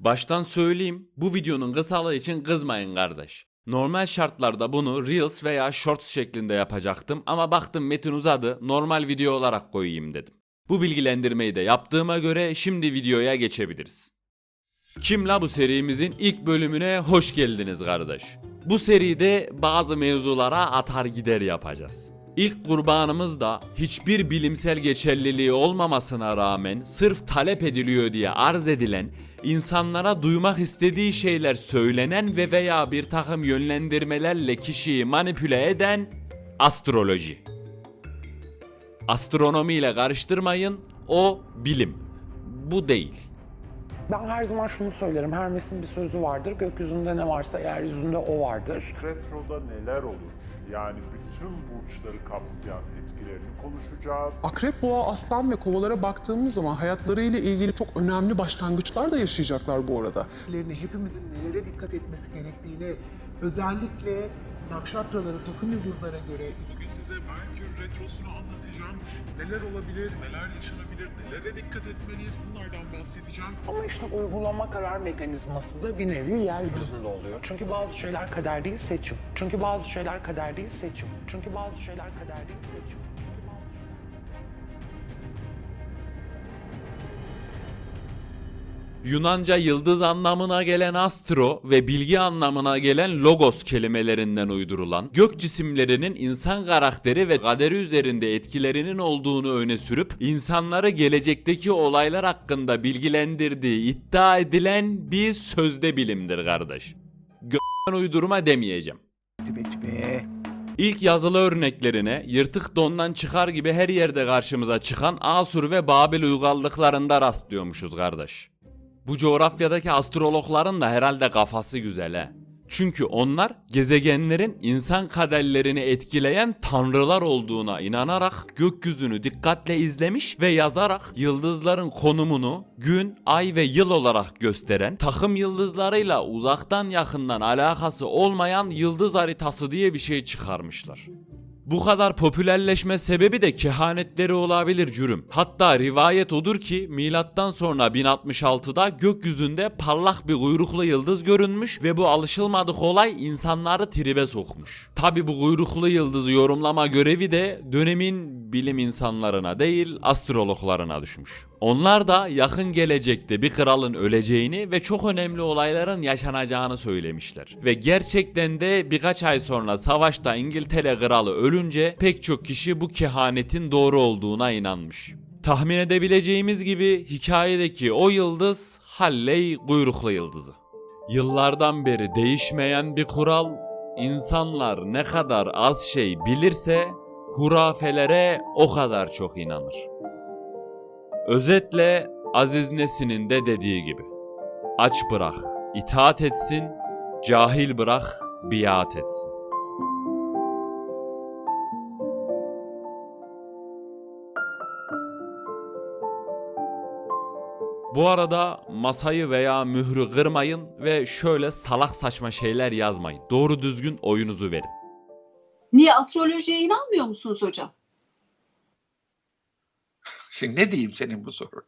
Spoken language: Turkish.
Baştan söyleyeyim bu videonun kısalığı için kızmayın kardeş. Normal şartlarda bunu Reels veya Shorts şeklinde yapacaktım ama baktım metin uzadı normal video olarak koyayım dedim. Bu bilgilendirmeyi de yaptığıma göre şimdi videoya geçebiliriz. Kim la bu serimizin ilk bölümüne hoş geldiniz kardeş. Bu seride bazı mevzulara atar gider yapacağız. İlk kurbanımız da hiçbir bilimsel geçerliliği olmamasına rağmen sırf talep ediliyor diye arz edilen, insanlara duymak istediği şeyler söylenen ve veya bir takım yönlendirmelerle kişiyi manipüle eden astroloji. Astronomi ile karıştırmayın, o bilim. Bu değil. Ben her zaman şunu söylerim. Hermes'in bir sözü vardır. Gökyüzünde ne varsa yeryüzünde o vardır. Retroda neler olur? Yani bütün burçları kapsayan etkilerini konuşacağız. Akrep, boğa, aslan ve kovalara baktığımız zaman hayatlarıyla ilgili çok önemli başlangıçlar da yaşayacaklar bu arada. Hepimizin nelere dikkat etmesi gerektiğini, özellikle nakşatraları, takım yıldızlara göre Bugün size Merkür Retrosu'nu anlatacağım. Neler olabilir, neler yaşanabilir, nelere dikkat etmeliyiz bunlardan bahsedeceğim. Ama işte uygulama karar mekanizması da bir nevi yeryüzünde oluyor. Çünkü bazı şeyler kader değil seçim. Çünkü bazı şeyler kader değil seçim. Çünkü bazı şeyler kader değil seçim. Yunanca yıldız anlamına gelen astro ve bilgi anlamına gelen logos kelimelerinden uydurulan gök cisimlerinin insan karakteri ve kaderi üzerinde etkilerinin olduğunu öne sürüp insanları gelecekteki olaylar hakkında bilgilendirdiği iddia edilen bir sözde bilimdir kardeş. Gö- uydurma demeyeceğim. İlk yazılı örneklerine yırtık dondan çıkar gibi her yerde karşımıza çıkan Asur ve Babil uygarlıklarında rastlıyormuşuz kardeş. Bu coğrafyadaki astrologların da herhalde kafası güzel he. Çünkü onlar gezegenlerin insan kaderlerini etkileyen tanrılar olduğuna inanarak gökyüzünü dikkatle izlemiş ve yazarak yıldızların konumunu gün, ay ve yıl olarak gösteren takım yıldızlarıyla uzaktan yakından alakası olmayan yıldız haritası diye bir şey çıkarmışlar. Bu kadar popülerleşme sebebi de kehanetleri olabilir cürüm. Hatta rivayet odur ki milattan sonra 1066'da gökyüzünde parlak bir kuyruklu yıldız görünmüş ve bu alışılmadık olay insanları tribe sokmuş. Tabi bu kuyruklu yıldızı yorumlama görevi de dönemin bilim insanlarına değil astrologlarına düşmüş. Onlar da yakın gelecekte bir kralın öleceğini ve çok önemli olayların yaşanacağını söylemişler. Ve gerçekten de birkaç ay sonra savaşta İngiltere kralı ölünce pek çok kişi bu kehanetin doğru olduğuna inanmış. Tahmin edebileceğimiz gibi hikayedeki o yıldız Halley kuyruklu yıldızı. Yıllardan beri değişmeyen bir kural, insanlar ne kadar az şey bilirse hurafelere o kadar çok inanır. Özetle Aziz Nesin'in de dediği gibi. Aç bırak, itaat etsin, cahil bırak, biat etsin. Bu arada masayı veya mührü kırmayın ve şöyle salak saçma şeyler yazmayın. Doğru düzgün oyunuzu verin. Niye astrolojiye inanmıyor musunuz hocam? Şimdi ne diyeyim senin bu soruna?